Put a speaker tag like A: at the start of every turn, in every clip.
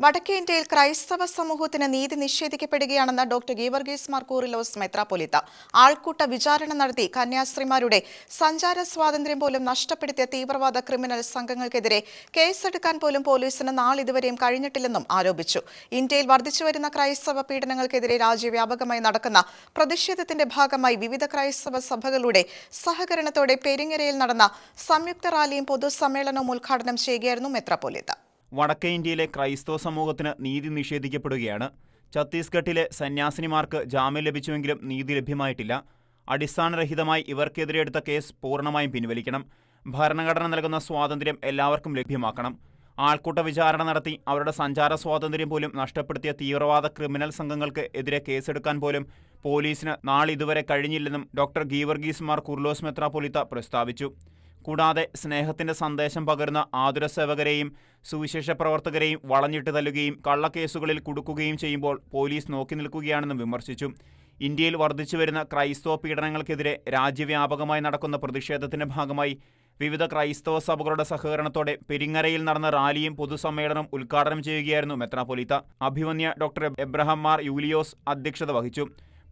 A: വടക്കേ ഇന്ത്യയിൽ ക്രൈസ്തവ സമൂഹത്തിന് നീതി നിഷേധിക്കപ്പെടുകയാണെന്ന് ഡോക്ടർ ഗീവർഗീസ് മാർക്കൂറിലോസ് മെത്രാപൊലിത്ത ആൾക്കൂട്ട വിചാരണ നടത്തി കന്യാസ്ത്രീമാരുടെ സഞ്ചാര സ്വാതന്ത്ര്യം പോലും നഷ്ടപ്പെടുത്തിയ തീവ്രവാദ ക്രിമിനൽ സംഘങ്ങൾക്കെതിരെ കേസെടുക്കാൻ പോലും പോലീസിന് നാളിതുവരെയും കഴിഞ്ഞിട്ടില്ലെന്നും ആരോപിച്ചു. ഇന്ത്യയിൽ വർദ്ധിച്ചുവരുന്ന ക്രൈസ്തവ പീഡനങ്ങൾക്കെതിരെ രാജ്യവ്യാപകമായി നടക്കുന്ന പ്രതിഷേധത്തിന്റെ ഭാഗമായി വിവിധ ക്രൈസ്തവ സഭകളുടെ സഹകരണത്തോടെ പെരിങ്ങരയിൽ നടന്ന സംയുക്ത റാലിയും പൊതുസമ്മേളനവും ഉദ്ഘാടനം ചെയ്യുകയായിരുന്നു മെത്രാപ്പൊലിത്ത.
B: വടക്കേ ഇന്ത്യയിലെ ക്രൈസ്തവ സമൂഹത്തിന് നീതി നിഷേധിക്കപ്പെടുകയാണ്. ഛത്തീസ്ഗഡിലെ സന്യാസിനിമാർക്ക് ജാമ്യം ലഭിച്ചുവെങ്കിലും നീതി ലഭ്യമായിട്ടില്ല. അടിസ്ഥാനരഹിതമായി ഇവർക്കെതിരെ എടുത്ത കേസ് പൂർണമായും പിൻവലിക്കണം. ഭരണഘടന നൽകുന്ന സ്വാതന്ത്ര്യം എല്ലാവർക്കും ലഭ്യമാക്കണം. ആൾക്കൂട്ട വിചാരണ നടത്തി അവരുടെ സഞ്ചാര സ്വാതന്ത്ര്യം പോലും നഷ്ടപ്പെടുത്തിയ തീവ്രവാദ ക്രിമിനൽ സംഘങ്ങൾക്ക് എതിരെ കേസെടുക്കാൻ പോലും പോലീസിന് നാളിതുവരെ കഴിഞ്ഞില്ലെന്നും ഡോക്ടർ ഗീവർഗീസ് മാർ കുർലോസ് മെത്രാപൊലിത്ത പ്രസ്താവിച്ചു. കൂടാതെ സ്നേഹത്തിന്റെ സന്ദേശം പകരുന്ന ആതുര സേവകരെയും സുവിശേഷ പ്രവർത്തകരെയും വളഞ്ഞിട്ട് തല്ലുകയും കള്ളക്കേസുകളിൽ കുടുക്കുകയും ചെയ്യുമ്പോൾ പോലീസ് നോക്കി നിൽക്കുകയാണെന്നും വിമർശിച്ചു. ഇന്ത്യയിൽ വർദ്ധിച്ചുവരുന്ന ക്രൈസ്തവ പീഡനങ്ങൾക്കെതിരെ രാജ്യവ്യാപകമായി നടക്കുന്ന പ്രതിഷേധത്തിന്റെ ഭാഗമായി വിവിധ ക്രൈസ്തവ സഭകളുടെ സഹകരണത്തോടെ പെരിങ്ങരയിൽ നടന്ന റാലിയും പൊതുസമ്മേളനം ഉദ്ഘാടനം ചെയ്യുകയായിരുന്നു മെത്രാപൊലീത്ത അഭിമന്യ ഡോക്ടർ എബ്രഹാം മാർ യൂലിയോസ് അധ്യക്ഷത വഹിച്ചു.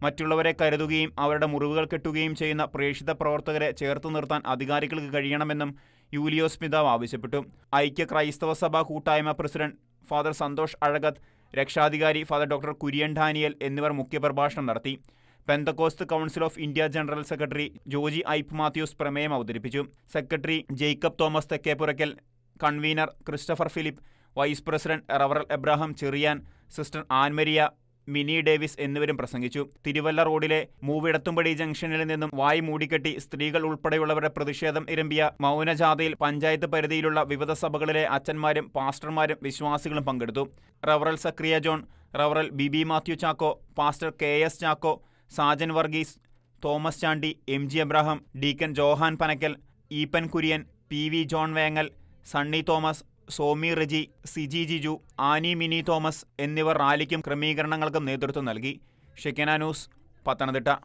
B: മറ്റുള്ളവരെ കരുതുകയും അവരുടെ മുറിവുകൾ കെട്ടുകയും ചെയ്യുന്ന പ്രേക്ഷിത പ്രവർത്തകരെ ചേർത്ത് നിർത്താൻ അധികാരികൾക്ക് കഴിയണമെന്നും യൂലിയോസ് പിതാവ് ആവശ്യപ്പെട്ടു. ഐക്യ ക്രൈസ്തവ സഭ കൂട്ടായ്മ പ്രസിഡന്റ് ഫാദർ സന്തോഷ് അഴകത്ത് രക്ഷാധികാരി ഫാദർ ഡോക്ടർ കുര്യൻ ഡാനിയൽ എന്നിവർ മുഖ്യപ്രഭാഷണം നടത്തി. Pentecost council of India general secretary Joji Aipe Mathews പ്രമേയം അവതരിപ്പിച്ചു. Secretary Jacob Thomas Thekkepurackal convener Christopher Philip vice president റവറൽ Abraham Cherian sister Ann Maria Mini Davis എന്നിവരും പ്രസംഗിച്ചു. തിരുവല്ല റോഡിലെ മൂവിടത്തുംപടി ജംഗ്ഷനിൽ നിന്നും വായി മൂടിക്കെട്ടി സ്ത്രീകൾ ഉൾപ്പെടെയുള്ളവരുടെ പ്രതിഷേധം ഇരമ്പിയ മൗനജാഥയിൽ പഞ്ചായത്ത് പരിധിയിലുള്ള വിവിധ സഭകളിലെ അച്ഛന്മാരും പാസ്റ്റർമാരും വിശ്വാസികളും പങ്കെടുത്തു. റവറൽ സക്രിയ ജോൺ റവറൽ ബിബി Mathew Chacko pastor K S Chacko Sajan Varghese Thomas Chandy M G Abraham deacon Johan Panakkal Eappen Kurian P V John Vengal Sunny Thomas Somy Reji Siji Jiju Annie mini Thomas എന്നിവർ റാലിക്കും ക്രമീകരണങ്ങൾക്കും നേതൃത്വം നൽകി. ഷെക്കന ന്യൂസ് പത്തനംതിട്ട.